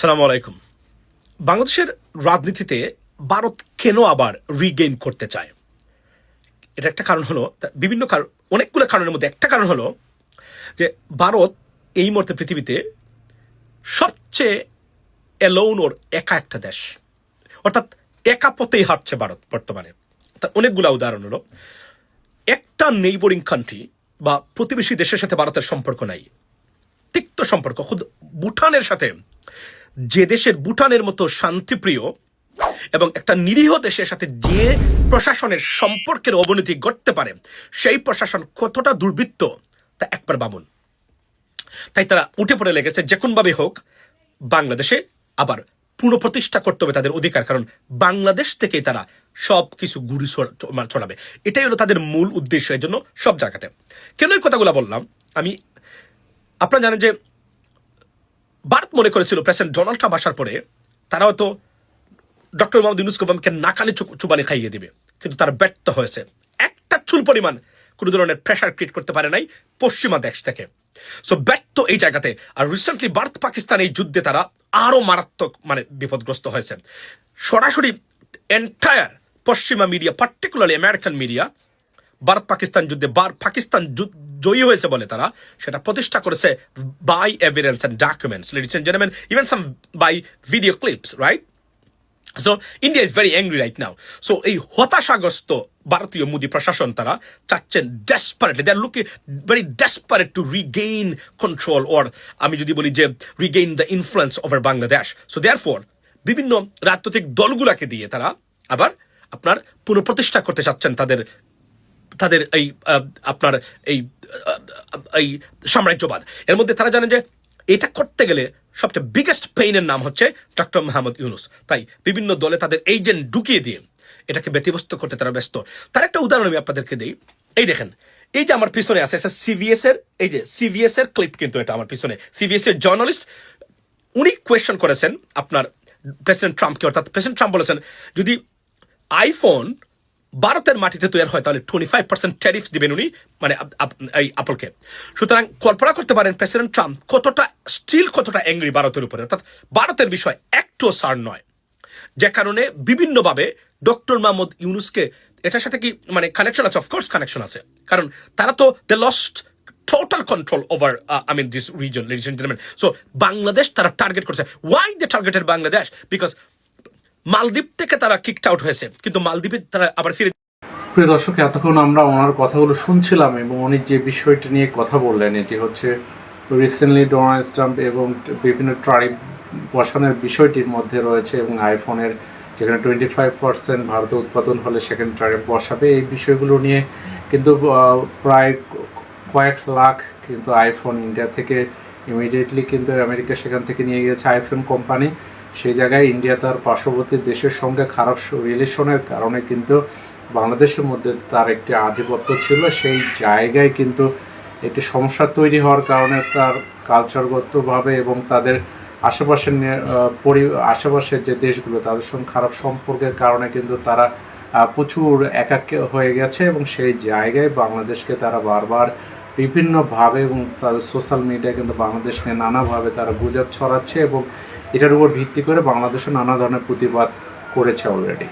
সালাম আলাইকুম। বাংলাদেশের রাজনীতিতে ভারত কেন আবার রিগেইন করতে চায়? এটা একটা কারণ হলো বিভিন্ন কারণ অনেকগুলো কারণের মধ্যে একটা কারণ হলো যে ভারত এই মুহূর্তে পৃথিবীতে সবচেয়ে এলোন ওর একা একটা দেশ। অর্থাৎ একা পথেই হাঁটছে ভারত বর্তমানে। তার অনেকগুলো উদাহরণ হলো, একটা নেইবরিং কান্ট্রি বা প্রতিবেশী দেশের সাথে ভারতের সম্পর্ক নাই। তিক্ত সম্পর্ক, খুদ ভুটানের সাথে যে দেশের ভুটানের মতো শান্তিপ্রিয় এবং একটা নিরীহ দেশের সাথে যে প্রশাসনের সম্পর্কের অবনতি ঘটতে পারে, সেই প্রশাসন কতটা দুর্বৃত্ত, তা একবার ভাবুন। তাই তারা উঠে পড়ে লেগেছে যে কোনভাবে হোক, বাংলাদেশে আবার পুনঃপ্রতিষ্ঠা করতে হবে তাদের অধিকার, কারণ বাংলাদেশ থেকেই তারা সব কিছু গুড়ি ছড়াবে। এটাই হলো তাদের মূল উদ্দেশ্য এর জন্য সব জায়গাতে। কেন এই কথাগুলো বললাম? আমি, আপনারা জানেন যে ভারত মনে করেছিল প্রেসিডেন্ট ডোনাল্ড ট্রাম্প আসার পরে তারা হয়তো ডক্টর মোহাম্মদ ইউনুস কোবামকে নাকানি চুবানি খাইয়ে দিবে, কিন্তু তারা ব্যর্থ হয়েছে। একটা চুল পরিমাণ কোনো ধরনের প্রেশার ক্রিয়েট করতে পারে নাই পশ্চিমা দেশ থেকে। সো ব্যর্থ এই জায়গাতে। আর রিসেন্টলি ভারত পাকিস্তান এই যুদ্ধে তারা আরও মারাত্মক মানে বিপদগ্রস্ত হয়েছে। সরাসরি এন্টায়ার পশ্চিমা media particularly American media Bharat Pakistan যুদ্ধে বার পাকিস্তান জয়ী হয়েছে বলে তারা সেটা প্রতিষ্ঠা করেছে by evidence and documents ladies and gentleman even some by video clips right so India is very angry right now so এই হতাশাগ্রস্ত ভারতীয় মোদী প্রশাসন তারা চাচ্ছেন desperately they are looking very desperate to regain control or আমি যদি বলি যে regain the influence over Bangladesh so therefore বিভিন্ন রাজনৈতিক দলগুলাকে দিয়ে তারা আবার আপনার পুনঃপ্রতিষ্ঠা করতে চাচ্ছেন তাদের তাদের এই আপনার এই এই সাম্রাজ্যবাদ। এর মধ্যে তারা জানেন যে এটা করতে গেলে সবচেয়ে বিগেস্ট পেইনের নাম হচ্ছে ডক্টর মোহাম্মদ ইউনুস তাই বিভিন্ন দলে তাদের এজেন্ট ঢুকিয়ে দিয়ে এটাকে ব্যতিব্যস্ত করতে তারা ব্যস্ত। তার একটা উদাহরণ আমি আপনাদেরকে দিই। এই দেখেন, এই যে আমার পিছনে আছে সিভিএস এর, এই যে সিভিএস এর ক্লিপ কিন্তু এটা আমার পিছনে। সিভিএস এর জার্নালিস্ট উনি কোয়েশ্চন করেছেন আপনার প্রেসিডেন্ট ট্রাম্পকে অর্থাৎ প্রেসিডেন্ট ট্রাম্প বলেছেন, যদি আইফোন ভারতের মাটিতে তৈরি হয়, তাহলে টোয়েন্টি ফাইভ পার্সেন্ট ট্যারিফ দিবেন উনি মানে এই আপলকে সুতরাং কল্পনা করতে পারেন প্রেসিডেন্ট ট্রাম্প কতটা স্টিল কতটা অ্যাংরি ভারতের উপরে। অর্থাৎ ভারতের বিষয় একটুও সার নয়। যে কারণে বিভিন্নভাবে ডক্টর মাহমুদ ইউনুসকে এটার সাথে কি মানে কানেকশন আছে? অফকোর্স কানেকশন আছে। কারণ তারা তো they lost total control over I mean this reason gentleman so Bangladesh তারা টার্গেট করছে। Why they targeted Bangladesh because মালদ্বীপ থেকে তারা কিকড আউট হয়েছে, কিন্তু মালদ্বীপে তারা আবার ফিরে প্রিয় দর্শক, এতক্ষণ আমরা ওনার কথাগুলো শুনছিলাম এবং উনি যে বিষয়টি নিয়ে কথা বললেন, এটি হচ্ছে রিসেন্টলি ডোনাল্ড ট্রাম্প এবং বিভিন্ন ট্রাইব বসানোর বিষয়টির মধ্যে রয়েছে এবং আইফোনের যেখানে টোয়েন্টি ফাইভ পার্সেন্ট ভারতে উৎপাদন হলে সেখানে ট্রাইব বসাবে। এই বিষয়গুলো নিয়ে কিন্তু প্রায় কয়েক লাখ কিন্তু আইফোন ইন্ডিয়া থেকে ইমিডিয়েটলি কিন্তু আমেরিকা সেখান থেকে নিয়ে গেছে আইফোন কোম্পানি। সেই জায়গায় ইন্ডিয়া তার পার্শ্ববর্তী দেশের সঙ্গে খারাপ রিলেশনের কারণে কিন্তু বাংলাদেশের মধ্যে তার একটি আধিপত্য ছিল। সেই জায়গায় কিন্তু একটি সমস্যা তৈরি হওয়ার কারণে তার কালচারগতভাবে এবং তাদের আশেপাশের পরি আশেপাশের যে দেশগুলো, তাদের সঙ্গে খারাপ সম্পর্কের কারণে কিন্তু তারা প্রচুর একাক হয়ে গেছে এবং সেই জায়গায় বাংলাদেশকে তারা বারবার বিভিন্নভাবে এবং তাদের সোশ্যাল মিডিয়া কিন্তু বাংলাদেশকে নানাভাবে তারা গুজব ছড়াচ্ছে এবং এটার উপর ভিত্তি করে বাংলাদেশও নানা ধরনের প্রতিবাদ করেছে অলরেডি